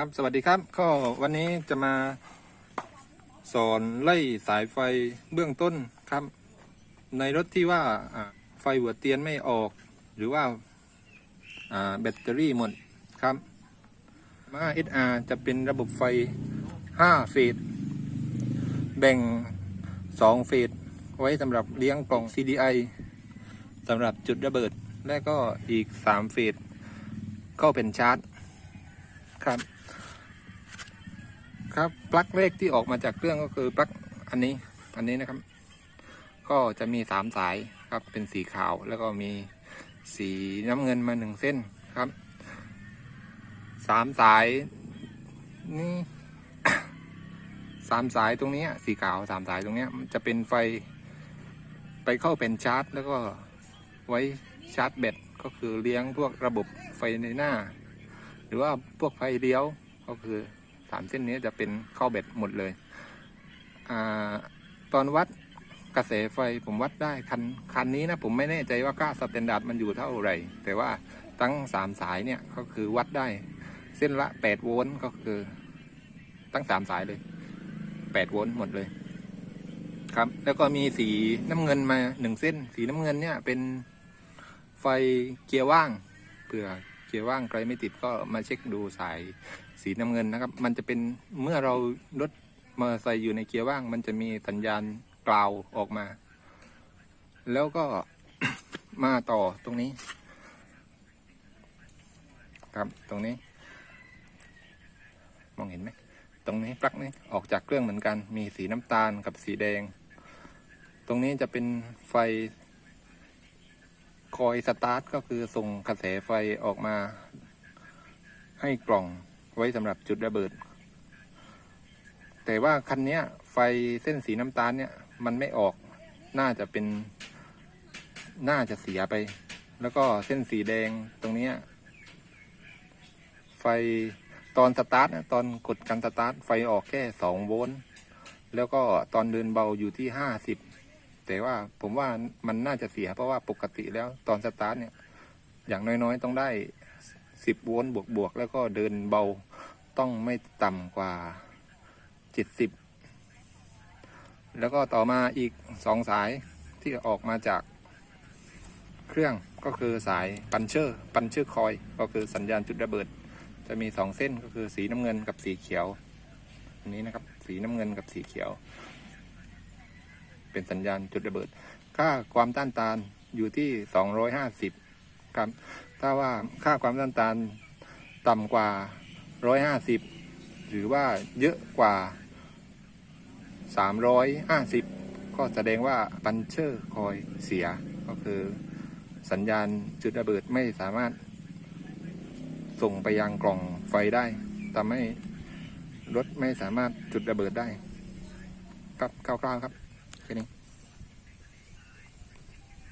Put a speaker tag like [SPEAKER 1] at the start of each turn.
[SPEAKER 1] ครับสวัสดีครับก็วันนี้จะมาสอนไล่สายไฟเบื้องต้นครับ ในรถที่ว่าไฟหัวเตียนไม่ออก หรือว่าแบตเตอรี่หมดครับมา SR จะเป็นระบบไฟ 5 เฟสแบ่ง 2 เฟสไว้สำหรับเลี้ยงกล่อง CDI สำหรับจุดระเบิดและก็อีก 3 เฟสก็เป็นชาร์จครับ ครับปลั๊กเลขที่ออกมาจากเครื่องก็คือปลั๊กอันนี้อันนี้นะครับ ก็จะมีสามสายครับเป็นสีขาวแล้วก็มีสีน้ำเงินมาหนึ่งเส้นครับสามสายนี่สามสายตรงนี้สีขาวสามสายตรงนี้จะเป็นไฟไปเข้าเป็นชาร์จ แล้วก็ไว้ชาร์จแบตก็คือเลี้ยงพวกระบบไฟในหน้า หรือว่าพวกไฟเลี้ยวก็คือ สามเส้นนี้จะเป็นเข้าแบตหมดเลยอตอนวัดกระแสไฟผมวัดได้คันคันนี้นะผมไม่แน่ใจว่าค่าสแตนดาร์ดมันอยู่เท่าไหร่ แต่ว่าทั้งสามสายเนี่ยก็คือวัดได้ เส้นละแปดโวลต์ก็คือ ทั้งสามสายเลยแปดโวลต์หมดเลยครับแล้วก็มีสีน้ำเงินมาหนึ่งเส้น สีน้ำเงินเนี่ยเป็นไฟเกียร์ว่างเผื่อ กียร์ว่างใครไม่ติดก็มาเช็คดูสายสีน้ำเงินนะครับ มันจะเป็นเมื่อเรารถมอเตอร์ไซค์อยู่ในเกียร์ว่าง มันจะมีสัญญาณกล่าวออกมา แล้วก็มาต่อตรงนี้ ครับตรงนี้ มองเห็นไหมตรงนี้ปลั๊กนี้ออกจากเครื่องเหมือนกัน มีสีน้ำตาลกับสีแดง ตรงนี้จะเป็นไฟ คอยสตาร์ทก็คือส่งกระแสไฟออกมา ให้กล่องไว้สำหรับจุดระเบิด แต่ว่าคันนี้ไฟเส้นสีน้ำตาลเนี่ย มันไม่ออกน่าจะเป็น น่าจะเสียไป แล้วก็เส้นสีแดงตรงนี้ไฟตอนสตาร์ทนะตอนกดกันสตาร์ทไฟออกแค่สองโวลต์แล้วก็ตอนเดินเบาอยู่ที่ห้าสิบ แต่ว่าผมว่ามันน่าจะเสียเพราะว่าปกติแล้วตอนสตาร์ทเนี่ย อย่างน้อยๆ ต้องได้สิบโวลต์บวกๆ แล้วก็เดินเบาต้องไม่ต่ำกว่าเจ็ดสิบแล้วก็ต่อมาอีกสองสายที่ออกมาจากเครื่องก็คือสายปันเชอร์ปันเชอร์คอย ก็คือสัญญาณจุดระเบิด จะมีสองเส้นก็คือสีน้ำเงินกับสีเขียวอันนี้นะครับ สีน้ำเงินกับสีเขียว เป็นสัญญาณจุดระเบิด ค่าความต้านทานอยู่ที่ 250 ครับ ถ้าว่าค่าความต้านทานต่ำกว่า 150 หรือว่าเยอะกว่า 350 ก็แสดงว่าปันเชอร์คอยเสีย ก็คือสัญญาณจุดระเบิดไม่สามารถส่งไปยังกล่องไฟได้ทำให้รถไม่สามารถจุดระเบิดได้ ครับคร่าวๆครับ แค่นี้